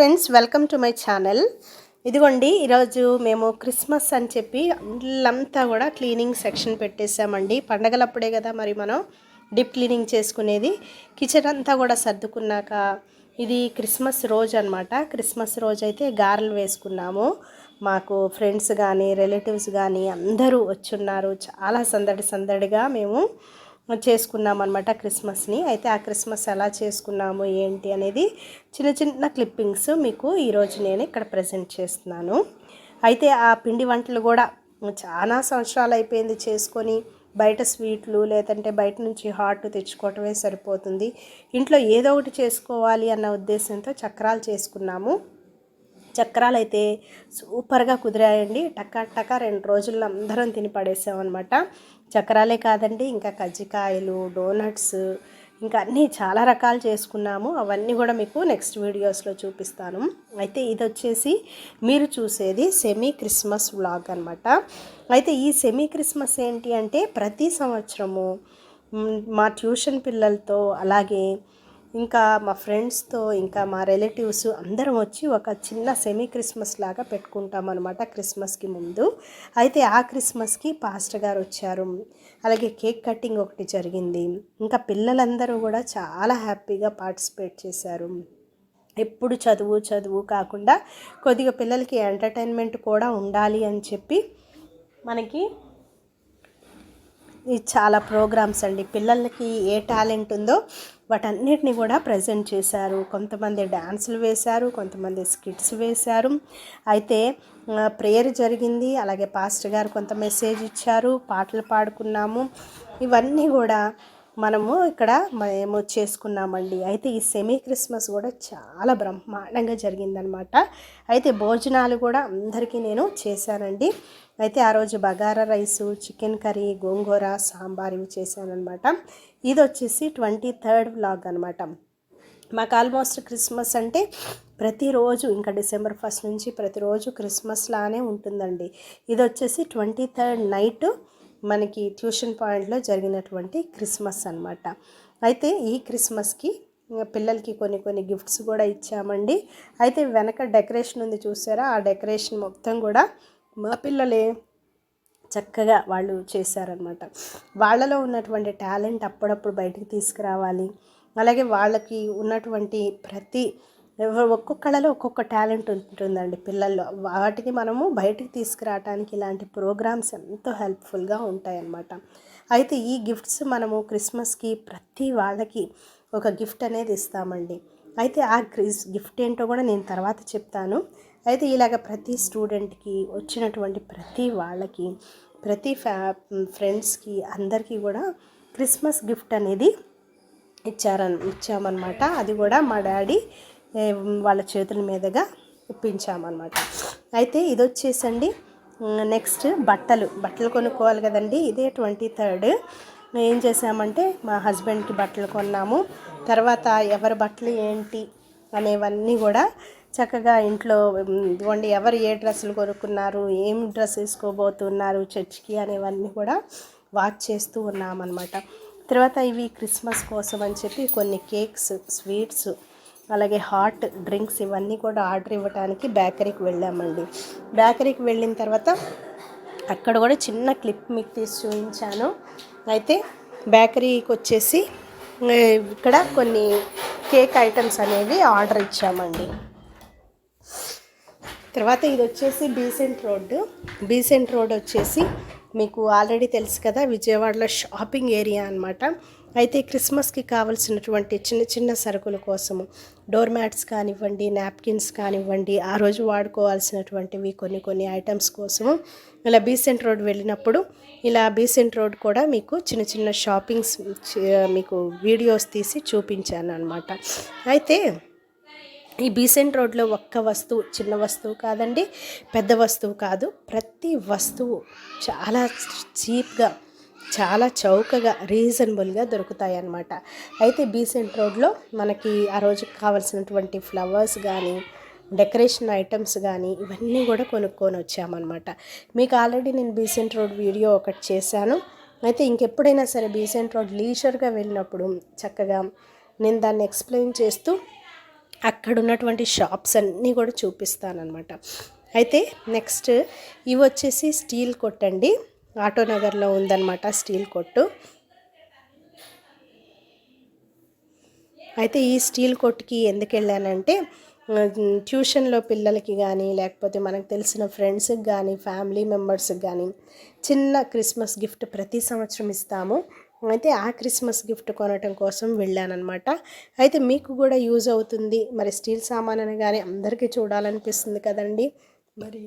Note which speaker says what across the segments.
Speaker 1: Friends welcome to my channel. ఇదిగోండి ఈరోజు మేము క్రిస్మస్ అని చెప్పి ఇల్లంతా కూడా క్లీనింగ్ సెక్షన్ పెట్టేసామండి పండగలప్పుడే కదా మరి మనం డీప్ క్లీనింగ్ చేసుకునేది. కిచెన్ అంతా కూడా సర్దుకున్నాక ఇది క్రిస్మస్ రోజు అనమాట క్రిస్మస్ రోజు అయితే గారెలు వేసుకున్నాము. మాకు ఫ్రెండ్స్ కానీ రిలేటివ్స్ కానీ అందరూ వచ్చున్నారు. చాలా సందడి సందడిగా మేము అనమాట క్రిస్మస్ని. అయితే ఆ క్రిస్మస్ ఎలా చేసుకున్నాము ఏంటి అనేది చిన్న చిన్న క్లిప్పింగ్స్ మీకు ఈరోజు నేను ఇక్కడ ప్రజెంట్ చేస్తున్నాను. అయితే ఆ పిండి వంటలు కూడా చాలా సంవత్సరాలు అయిపోయింది చేసుకొని బయట స్వీట్లు లేదంటే బయట నుంచి హాట్ తెచ్చుకోవటమే సరిపోతుంది. ఇంట్లో ఏదో ఒకటి చేసుకోవాలి అన్న ఉద్దేశంతో చక్రాలు చేసుకున్నాము. చక్రాలు అయితే సూపర్గా కుదిరాయండి. టకా టకా రెండు రోజుల్లో అందరం తిని పడేసామన్నమాట. చక్రాలే కాదండి ఇంకా కజ్జికాయలు డోనట్స్ ఇంకా అన్నీ చాలా రకాలు చేసుకున్నాము. అవన్నీ కూడా మీకు నెక్స్ట్ వీడియోస్లో చూపిస్తాను. అయితే ఇది వచ్చేసి మీరు చూసేది సెమీ క్రిస్మస్ వ్లాగ్ అనమాట అయితే ఈ సెమీ క్రిస్మస్ ఏంటి అంటే ప్రతి సంవత్సరము మా ట్యూషన్ పిల్లలతో అలాగే ఇంకా మా ఫ్రెండ్స్తో ఇంకా మా రిలేటివ్స్ అందరం వచ్చి ఒక చిన్న సెమీ క్రిస్మస్ లాగా పెట్టుకుంటాం అనమాట క్రిస్మస్కి ముందు. అయితే ఆ క్రిస్మస్కి పాస్టర్ గారు వచ్చారు. అలాగే కేక్ కటింగ్ ఒకటి జరిగింది. ఇంకా పిల్లలందరూ కూడా చాలా హ్యాపీగా పార్టిసిపేట్ చేశారు. ఎప్పుడు చదువు చదువు కాకుండా కొద్దిగా పిల్లలకి ఎంటర్టైన్మెంట్ కూడా ఉండాలి అని చెప్పి మనకి చాలా ప్రోగ్రామ్స్ అండి. పిల్లలకి ఏ టాలెంట్ ఉందో వాటన్నిటిని కూడా ప్రజెంట్ చేశారు. కొంతమంది డ్యాన్సులు వేశారు కొంతమంది స్కిట్స్ వేశారు. అయితే ప్రేయర్ జరిగింది. అలాగే పాస్టర్ గారు కొంత మెసేజ్ ఇచ్చారు. పాటలు పాడుకున్నాము. ఇవన్నీ కూడా మనము ఇక్కడ మేము చేసుకున్నామండి. అయితే ఈ సెమీ క్రిస్మస్ కూడా చాలా బ్రహ్మాండంగా జరిగిందనమాట అయితే భోజనాలు కూడా అందరికీ నేను చేశానండి. అయితే ఆ రోజు bagara rice chicken curry gongura sambar ఇవి చేశానమాట ఇది వచ్చేసి ట్వంటీ థర్డ్ వ్లాగ్ అనమాట మాకు ఆల్మోస్ట్ క్రిస్మస్ అంటే ప్రతిరోజు ఇంకా డిసెంబర్ ఫస్ట్ నుంచి ప్రతిరోజు క్రిస్మస్ లానే ఉంటుందండి. ఇది వచ్చేసి ట్వంటీ థర్డ్ నైట్ మనకి ట్యూషన్ పాయింట్లో జరిగినటువంటి క్రిస్మస్ అనమాట అయితే ఈ క్రిస్మస్కి పిల్లలకి కొన్ని కొన్ని గిఫ్ట్స్ కూడా ఇచ్చామండి. అయితే వెనక డెకరేషన్ ఉంది చూసారా? ఆ డెకరేషన్ మొత్తం కూడా మా పిల్లలే చక్కగా వాళ్ళు చేశారనమాట వాళ్ళలో ఉన్నటువంటి టాలెంట్ అప్పుడప్పుడు బయటికి తీసుకురావాలి. అలాగే వాళ్ళకి ఉన్నటువంటి ప్రతి ఒక్కొక్కళ్ళలో ఒక్కొక్క టాలెంట్ ఉంటుందండి పిల్లల్లో. వాటిని మనము బయటికి తీసుకురావడానికి ఇలాంటి ప్రోగ్రామ్స్ ఎంతో హెల్ప్ఫుల్గా ఉంటాయన్నమాట. అయితే ఈ గిఫ్ట్స్ మనము క్రిస్మస్కి ప్రతి వాళ్ళకి ఒక గిఫ్ట్ అనేది ఇస్తామండి. అయితే ఆ క్రిస్ గిఫ్ట్ ఏంటో కూడా నేను తర్వాత చెప్తాను. అయితే ఇలాగ ప్రతి స్టూడెంట్కి వచ్చినటువంటి ప్రతి వాళ్ళకి ప్రతి ఫ్యా ఫ్రెండ్స్కి అందరికీ కూడా క్రిస్మస్ గిఫ్ట్ అనేది ఇచ్చారన్ ఇచ్చామన్నమాట. అది కూడా మా డాడీ వాళ్ళ చేతుల మీదుగా ఇప్పించామన్నమాట. అయితే ఇది వచ్చేసండి నెక్స్ట్ బట్టలు. బట్టలు కొనుక్కోవాలి కదండి ఇదే ట్వంటీ థర్డ్. ఏం చేసామంటే మా హస్బెండ్కి బట్టలు కొన్నాము. తర్వాత ఎవరి బట్టలు ఏంటి అనేవన్నీ కూడా చక్కగా ఇంట్లో ఇదిగోండి ఎవరు ఏ డ్రెస్సులు కొనుక్కున్నారు ఏం డ్రెస్ వేసుకోబోతున్నారు చర్చ్కి అనేవన్నీ కూడా వాచ్ చేస్తూ ఉన్నామన్నమాట. తర్వాత ఇవి క్రిస్మస్ కోసం అని చెప్పి కొన్ని కేక్స్ స్వీట్స్ అలాగే హాట్ డ్రింక్స్ ఇవన్నీ కూడా ఆర్డర్ ఇవ్వడానికి బేకరీకి వెళ్ళామండి. బేకరీకి వెళ్ళిన తర్వాత అక్కడ కూడా చిన్న క్లిప్ మీకు తీసి చూపించాను. అయితే బేకరీకి వచ్చేసి ఇక్కడ కొన్ని కేక్ ఐటమ్స్ అనేవి ఆర్డర్ ఇచ్చామండి. తర్వాత ఇది వచ్చేసి బీసెంట్ రోడ్డు. బీసెంట్ రోడ్ వచ్చేసి మీకు ఆల్రెడీ తెలుసు కదా విజయవాడలో షాపింగ్ ఏరియా అనమాట అయితే క్రిస్మస్కి కావాల్సినటువంటి చిన్న చిన్న సరుకుల కోసము డోర్ మ్యాట్స్ కానివ్వండి నాప్కిన్స్ కానివ్వండి ఆ రోజు వాడుకోవాల్సినటువంటివి కొన్ని కొన్ని ఐటమ్స్ కోసము ఇలా బీసెంట్ రోడ్ వెళ్ళినప్పుడు ఇలా బీసెంట్ రోడ్ కూడా మీకు చిన్న చిన్న షాపింగ్స్ మీకు వీడియోస్ తీసి చూపించాను అనమాట అయితే ఈ బీసెంట్ రోడ్లో ఒక్క వస్తువు చిన్న వస్తువు కాదండి పెద్ద వస్తువు కాదు ప్రతి వస్తువు చాలా చీప్గా చాలా చౌకగా రీజనబుల్గా దొరుకుతాయి అన్నమాట అయితే బీసెంట్ రోడ్లో మనకి ఆ రోజుకి కావాల్సినటువంటి ఫ్లవర్స్ కానీ డెకరేషన్ ఐటమ్స్ కానీ ఇవన్నీ కూడా కొనుక్కొని వచ్చామన్నమాట మీకు ఆల్రెడీ నేను బీసెంట్ రోడ్ వీడియో ఒకటి చేశాను. అయితే ఇంకెప్పుడైనా సరే బీసెంట్ రోడ్ లీజర్గా వెళ్ళినప్పుడు చక్కగా నేను దాన్ని ఎక్స్ప్లెయిన్ చేస్తూ అక్కడ ఉన్నటువంటి షాప్స్ అన్నీ కూడా చూపిస్తానమాట అయితే నెక్స్ట్ ఇవి వచ్చేసి స్టీల్ కొట్టండి. ఆటో నగర్లో ఉందన్నమాట స్టీల్ కొట్టు. అయితే ఈ స్టీల్ కొట్టుకి ఎందుకు వెళ్ళానంటే ట్యూషన్లో పిల్లలకి కానీ లేకపోతే మనకు తెలిసిన ఫ్రెండ్స్కి కానీ ఫ్యామిలీ మెంబర్స్కి కానీ చిన్న క్రిస్మస్ గిఫ్ట్ ప్రతి సంవత్సరం ఇస్తాము. అయితే ఆ క్రిస్మస్ గిఫ్ట్ కొనటం కోసం వెళ్ళానమాట అయితే మీకు కూడా యూజ్ అవుతుంది. మరి స్టీల్ సామాన్ అనగానే అందరికీ చూడాలనిపిస్తుంది కదండి. మరి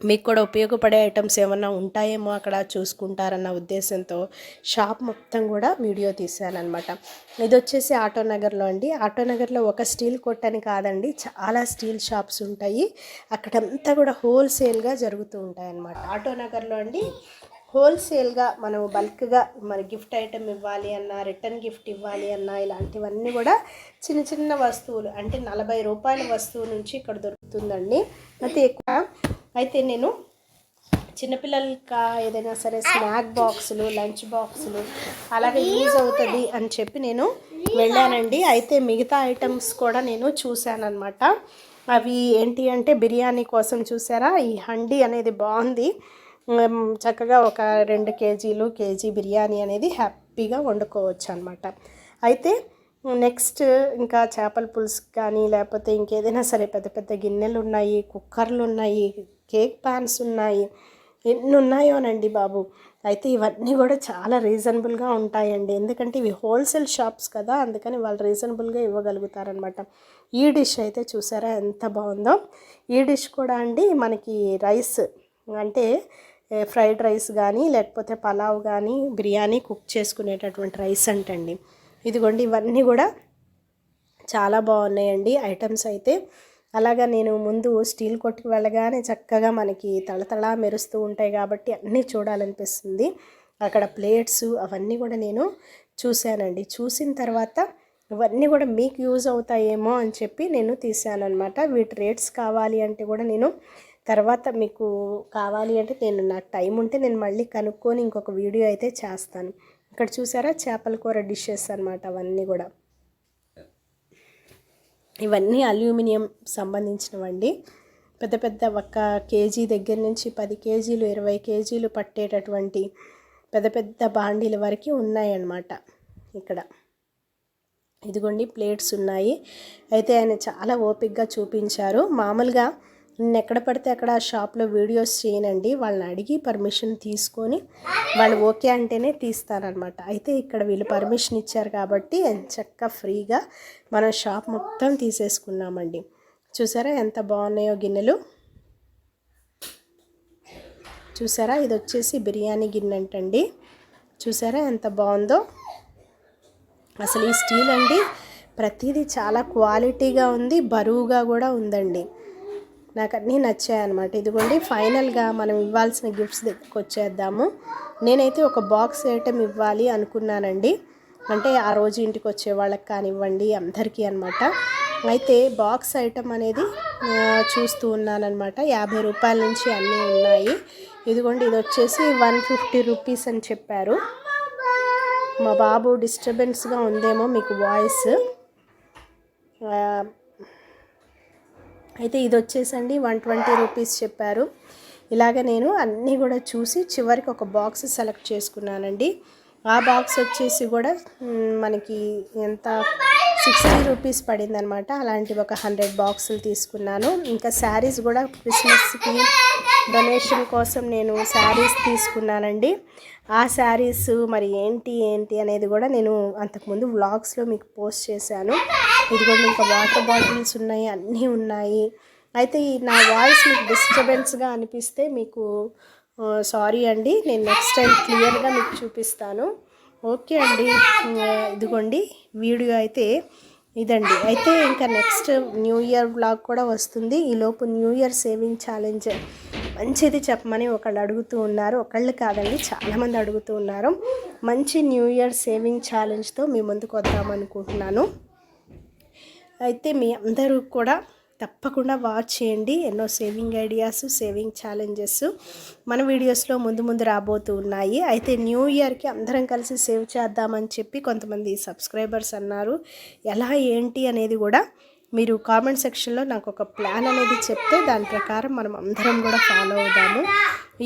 Speaker 1: మీకు కూడా ఉపయోగపడే ఐటమ్స్ ఏమన్నా ఉంటాయేమో అక్కడ చూసుకుంటారన్న ఉద్దేశంతో షాప్ మొత్తం కూడా వీడియో తీశానమాట ఇది వచ్చేసి ఆటో నగర్లో అండి. ఆటో నగర్లో ఒక స్టీల్ కొట్టని కాదండి చాలా స్టీల్ షాప్స్ ఉంటాయి. అక్కడంతా కూడా హోల్సేల్గా జరుగుతూ ఉంటాయి అన్నమాట ఆటో నగర్లో అండి హోల్సేల్గా మనం బల్క్గా మరి గిఫ్ట్ ఐటమ్ ఇవ్వాలి అన్నా రిటర్న్ గిఫ్ట్ ఇవ్వాలి అన్నా ఇలాంటివన్నీ కూడా చిన్న చిన్న వస్తువులు అంటే నలభై రూపాయల వస్తువు నుంచి ఇక్కడ దొరుకుతుందండి. అయితే ఎక్కువ అయితే నేను చిన్నపిల్లలకి ఏదైనా సరే స్నాక్ బాక్సులు లంచ్ బాక్సులు అలాగే యూజ్ అవుతుంది అని చెప్పి నేను వెళ్ళానండి. అయితే మిగతా ఐటమ్స్ కూడా నేను చూశానమాట అవి ఏంటి అంటే బిర్యానీ కోసం చూసారా? ఈ హండి అనేది బాగుంది. చక్కగా ఒక రెండు కేజీలు కేజీ బిర్యానీ అనేది హ్యాపీగా వండుకోవచ్చు అనమాట అయితే నెక్స్ట్ ఇంకా చేపల పులుసు కానీ లేకపోతే ఇంకేదైనా సరే పెద్ద పెద్ద గిన్నెలు ఉన్నాయి కుక్కర్లు ఉన్నాయి కేక్ ప్యాన్స్ ఉన్నాయి. ఎన్ని ఉన్నాయోనండి బాబు. అయితే ఇవన్నీ కూడా చాలా రీజనబుల్గా ఉంటాయండి. ఎందుకంటే ఇవి హోల్సేల్ షాప్స్ కదా అందుకని వాళ్ళు రీజనబుల్గా ఇవ్వగలుగుతారనమాట. ఈ డిష్ అయితే చూసారా ఎంత బాగుందో. ఈ డిష్ కూడా అండి మనకి రైస్ అంటే ఫ్రైడ్ రైస్ కానీ లేకపోతే పలావ్ కానీ బిర్యానీ కుక్ చేసుకునేటటువంటి రైస్ అంటండి. ఇదిగోండి ఇవన్నీ కూడా చాలా బాగున్నాయండి. ఐటమ్స్ అయితే అలాగా నేను ముందు స్టీల్ కొట్టుకు వెళ్ళగానే చక్కగా మనకి తళతళ మెరుస్తూ ఉంటాయి కాబట్టి అన్నీ చూడాలనిపిస్తుంది. అక్కడ ప్లేట్స్ అవన్నీ కూడా నేను చూశానండి. చూసిన తర్వాత ఇవన్నీ కూడా మీకు యూజ్ అవుతాయేమో అని చెప్పి నేను తీసాను అనమాట వీటి రేట్స్ కావాలి అంటే కూడా నేను తర్వాత మీకు కావాలి అంటే నేను నాకు టైం ఉంటే నేను మళ్ళీ కనుక్కొని ఇంకొక వీడియో అయితే చేస్తాను. ఇక్కడ చూసారా చేపల కూర డిషెస్ అనమాట అవన్నీ కూడా. ఇవన్నీ అల్యూమినియం సంబంధించినవండి. పెద్ద పెద్ద ఒక కేజీ దగ్గర నుంచి పది కేజీలు ఇరవై కేజీలు పట్టేటటువంటి పెద్ద పెద్ద బాండీల వరకు ఉన్నాయన్నమాట ఇక్కడ. ఇదిగోండి ప్లేట్స్ ఉన్నాయి. అయితే ఆయన చాలా ఓపిక్గా చూపించారు. మామూలుగా నేను ఎక్కడ పడితే అక్కడ ఆ షాప్లో వీడియోస్ చేయనండి. వాళ్ళని అడిగి పర్మిషన్ తీసుకొని వాళ్ళు ఓకే అంటేనే తీస్తారనమాట అయితే ఇక్కడ వీళ్ళు పర్మిషన్ ఇచ్చారు కాబట్టి చక్కగా ఫ్రీగా మనం షాప్ మొత్తం తీసేసుకున్నామండి. చూసారా ఎంత బాగున్నాయో గిన్నెలు? చూసారా? ఇది వచ్చేసి బిర్యానీ గిన్నె అంటండి. చూసారా ఎంత బాగుందో? అసలు ఈ స్టీల్ అండి ప్రతిదీ చాలా క్వాలిటీగా ఉంది బరువుగా కూడా ఉందండి. నాకు అన్నీ నచ్చాయన్నమాట ఇదిగోండి ఫైనల్గా మనం ఇవ్వాల్సిన గిఫ్ట్స్ దగ్గరికి వచ్చేద్దాము. నేనైతే ఒక బాక్స్ ఐటమ్ ఇవ్వాలి అనుకున్నానండి. అంటే ఆ రోజు ఇంటికి వచ్చే వాళ్ళకి కానివ్వండి అందరికీ అనమాట అయితే బాక్స్ ఐటమ్ అనేది చూస్తూ ఉన్నానమాట యాభై రూపాయల నుంచి అన్నీ ఉన్నాయి. ఇదిగోండి ఇది వచ్చేసి వన్ ఫిఫ్టీ రూపీస్ అని చెప్పారు. మా బాబు డిస్టర్బెన్స్గా ఉందేమో మీకు వాయిస్. అయితే ఇది వచ్చేసండి వన్ ట్వంటీ రూపీస్ చెప్పారు. ఇలాగ నేను అన్నీ కూడా చూసి చివరికి ఒక బాక్స్ సెలెక్ట్ చేసుకున్నానండి. ఆ బాక్స్ వచ్చేసి కూడా మనకి ఎంత సిక్స్టీ రూపీస్ పడిందనమాట. అలాంటి ఒక హండ్రెడ్ బాక్సులు తీసుకున్నాను. ఇంకా శారీస్ కూడా క్రిస్మస్కి డొనేషన్ కోసం నేను శారీస్ తీసుకున్నానండి. ఆ శారీస్ మరి ఏంటి ఏంటి అనేది కూడా నేను అంతకుముందు వ్లాగ్స్లో మీకు పోస్ట్ చేశాను. ఇదిగోండి ఇంకా వాటర్ బాటిల్స్ ఉన్నాయి అన్నీ ఉన్నాయి. అయితే ఈ నా వాయిస్ మీకు డిస్టర్బెన్స్గా అనిపిస్తే మీకు సారీ అండి. నేను నెక్స్ట్ టైం క్లియర్గా మీకు చూపిస్తాను. ఓకే అండి. ఇదిగోండి వీడియో అయితే ఇదండి. అయితే ఇంకా నెక్స్ట్ న్యూ ఇయర్ బ్లాగ్ కూడా వస్తుంది. ఈలోపు న్యూ ఇయర్ సేవింగ్ ఛాలెంజ్ మంచిది చెప్పమని ఒకళ్ళు అడుగుతూ ఉన్నారు. ఒకళ్ళు కాదండి చాలామంది అడుగుతూ ఉన్నారు. మంచి న్యూ ఇయర్ సేవింగ్ ఛాలెంజ్తో మీ ముందుకు వద్దామనుకుంటున్నాను. అయితే మీ అందరూ కూడా తప్పకుండా వాచ్ చేయండి. ఎన్నో సేవింగ్ ఐడియాస్ సేవింగ్ ఛాలెంజెస్ మన వీడియోస్లో ముందు ముందు రాబోతూ ఉన్నాయి. అయితే న్యూ ఇయర్కి అందరం కలిసి సేవ్ చేద్దామని చెప్పి కొంతమంది సబ్స్క్రైబర్స్ అన్నారు. ఎలా ఏంటి అనేది కూడా మీరు కామెంట్ సెక్షన్లో నాకు ఒక ప్లాన్ అనేది చెప్తే దాని ప్రకారం మనం అందరం కూడా ఫాలో అవుదాము.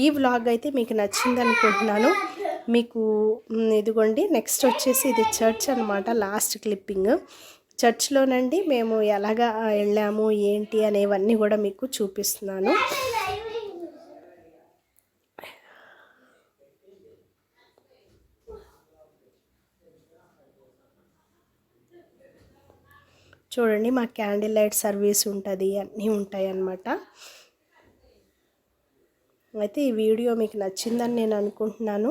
Speaker 1: ఈ వ్లాగ్ అయితే మీకు నచ్చింది అనుకుంటున్నాను. మీకు ఇదిగోండి నెక్స్ట్ వచ్చేసి ఇది చర్చ్ అనమాట లాస్ట్ క్లిప్పింగ్ చర్చ్లోనండి మేము ఎలాగా వెళ్ళాము ఏంటి అనేవన్నీ కూడా మీకు చూపిస్తున్నాను. చూడండి మా క్యాండిల్ లైట్ సర్వీస్ ఉంటుంది అన్నీ ఉంటాయి అన్నమాట. అయితే ఈ వీడియో మీకు నచ్చిందని నేను అనుకుంటున్నాను.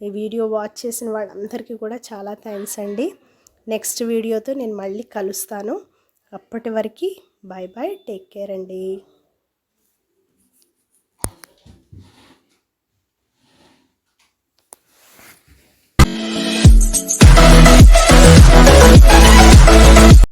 Speaker 1: ఈ వీడియో వాచ్ చేసిన వాళ్ళందరికీ కూడా చాలా థ్యాంక్స్ అండి. నెక్స్ట్ వీడియోతో నేను మళ్ళీ కలుస్తాను. అప్పటి వరకు బాయ్ బాయ్ టేక్ కేర్ అండి.